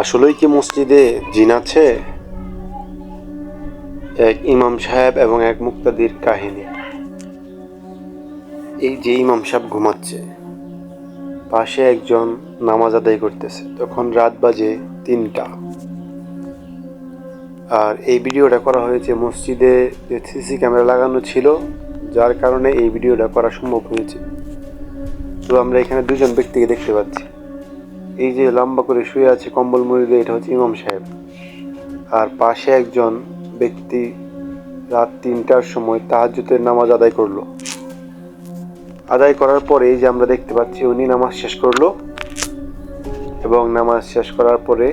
আসলেই কি মসজিদে জিন আছে? এক ইমাম সাহেব এবং এক মুক্তাদির কাহিনী। এই যে ইমাম সাহেব ঘুমাচ্ছে, পাশে একজন নামাজ আদায় করতেছে। তখন রাত বাজে তিনটা। আর এই ভিডিওটা করা হয়েছে মসজিদে যে সিসি ক্যামেরা লাগানো ছিল, যার কারণে এই ভিডিওটা করা সম্ভব হয়েছে। তো আমরা এখানে দুজন ব্যক্তিকে দেখতে পাচ্ছি। এই যে লম্বা করে শুয়ে আছে কম্বল মুড়ি দিয়ে, এটা হচ্ছে ইমাম সাহেব। আর পাশে একজন ব্যক্তি রাত তিনটার সময় তাহাজ্জুদের নামাজ আদায় করল। আদায় করার পরে এই যে আমরা দেখতে পাচ্ছি, উনি নামাজ শেষ করল এবং নামাজ শেষ করার পরে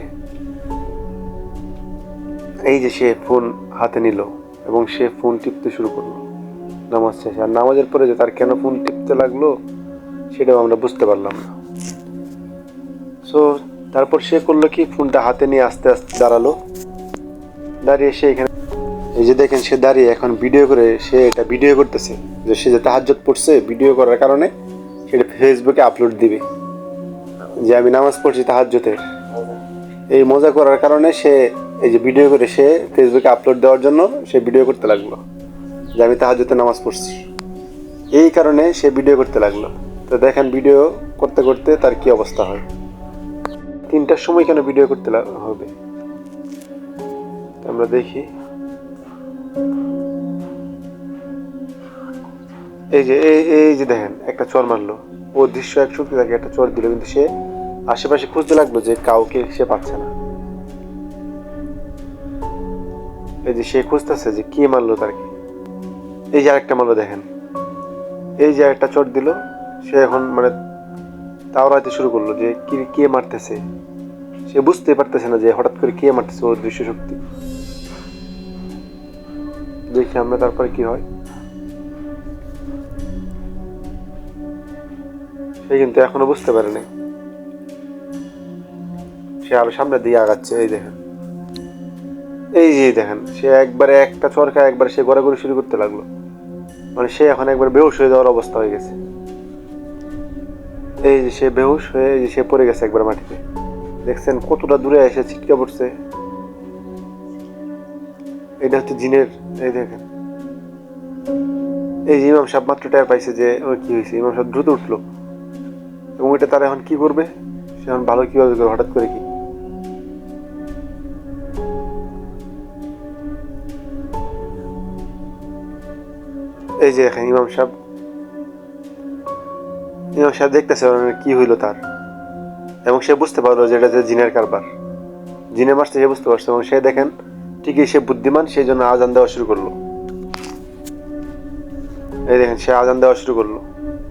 এই যে সে ফোন হাতে নিল এবং সে ফোন টিপতে শুরু করল, নামাজ শেষে। আর নামাজের পরে যে তার কেন ফোন টিপতে লাগল, সেটাও আমরা বুঝতে পারলাম না। সো তারপর সে করল কি? ফোনটা হাতে নিয়ে আস্তে আস্তে দাঁড়াল। দাঁড়িয়ে সে এখানে এই যে দেখেন, সে দাঁড়িয়ে এখন ভিডিও করে সে এটা ভিডিও করতেছে। যে সে যে তাহাজ্জত পড়ছে ভিডিও করার কারণে সেটা ফেসবুকে আপলোড দিবে। যে আমি নামাজ পড়ছি তাহাজ্জতের এই মজা করার কারণে সে এই যে ভিডিও করে সে ফেসবুকে আপলোড দেওয়ার জন্য সে ভিডিও করতে লাগল। যে আমি তাহাজ্জতে নামাজ পড়ছি। এই কারণে সে ভিডিও করতে লাগল। তো দেখেন ভিডিও করতে করতে তার কি অবস্থা হয়? তিনটার সময় কেন ভিডিও করতে হবে? আমরা দেখি। এই যে এই যে দেখেন, একটা চর মারলো। ও দৃশ্য এক শক্তি তাকে একটা চর দিল, কিন্তু সে আশেপাশে খুঁজতে লাগল যে কাউকে সে পাচ্ছে না। এই যে সে খুঁজতেছে যে কে মারলো তাকে। এই যে আরেকটা মারলো দেখেন। এই যে একটা চট দিল, সে এখন মানে তাওরাতে শুরু করল যে কি, কে মারতেছে? সে বুঝতে পারতেছে না যে হঠাৎ করে কে মারতেছে ওর দৃশ্য শক্তি। দেখি আমরা তারপরে কি হয়। সে কিন্তু এখনও বুঝতে পারে নাই। সে আরও সামনে দিয়ে আগাচ্ছে, এই দেখেন। এই যে দেখেন, সে একবারে একটা চরকা একবার সে গড়াগড়ি শুরু করতে লাগল। মানে সে এখন একবার বেহুশ হয়ে যাওয়ার অবস্থা হয়ে গেছে। এই যে সে বেহুশ হয়ে এই যে সে পড়ে গেছে একবার মাটিতে। দেখছেন কতটা দূরে এসে ছিটকে পড়ছে। এটা হচ্ছে জিনের, এই দেখেন। এই যে ইমাম সাহেব মাত্র টের পাইছে যে ওর কি হয়েছে। ইমাম সাহেব দ্রুত উঠল। এবং এটা তারা এখন কি করবে? সে এখন ভালো কীভাবে করবে, হঠাৎ করে কি? এই যে এখন ইমাম সাহেব সাহেব দেখতেছে কি হইল তার। এবং সে বুঝতে পারল যে এটা যে জিনের কারবার। জিনে মারছে সে বুঝতে পারছে এবং সে দেখেন ঠিকই সে বুদ্ধিমান, সেই জন্য আজান দেওয়া শুরু করল। এই দেখেন, সে আজান দেওয়া শুরু করল।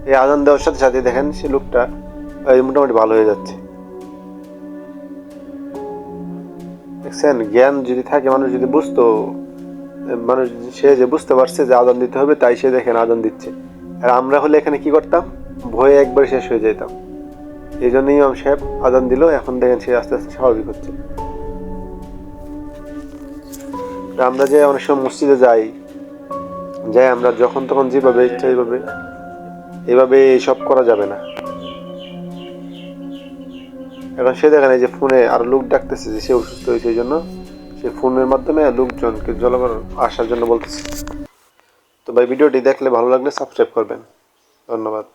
এই আজান দেওয়ার সাথে সাথে দেখেন সে লোকটা মোটামুটি ভালো হয়ে যাচ্ছে। দেখছেন, জ্ঞান যদি থাকে, মানুষ যদি বুঝতো, মানুষ সে যে বুঝতে পারছে যে আদান দিতে হবে, তাই সে দেখেন আদান দিচ্ছে। আর আমরা হলে এখানে কি করতাম? ভয়ে একবার শেষ হয়ে যেতাম এই জন্য ইমাম সাহেব আদান দিল, এখন দেখেন সে আস্তে আস্তে স্বাভাবিক হচ্ছে। আমরা যে অনেক সময় মসজিদে যাই যাই আমরা যখন তখন যেভাবে ইচ্ছা এইভাবে এভাবে সব করা যাবে না। এখন সে দেখেন এই যে ফোনে আর লোক ডাকতেছে যে সে অসুস্থ হয়েছে এই জন্য, সে ফোনের মাধ্যমে লোকজনকে জলকর আসার জন্য বলতেছে। তো ভাই, ভিডিওটি দেখলে ভালো লাগলে সাবস্ক্রাইব করবেন। ধন্যবাদ।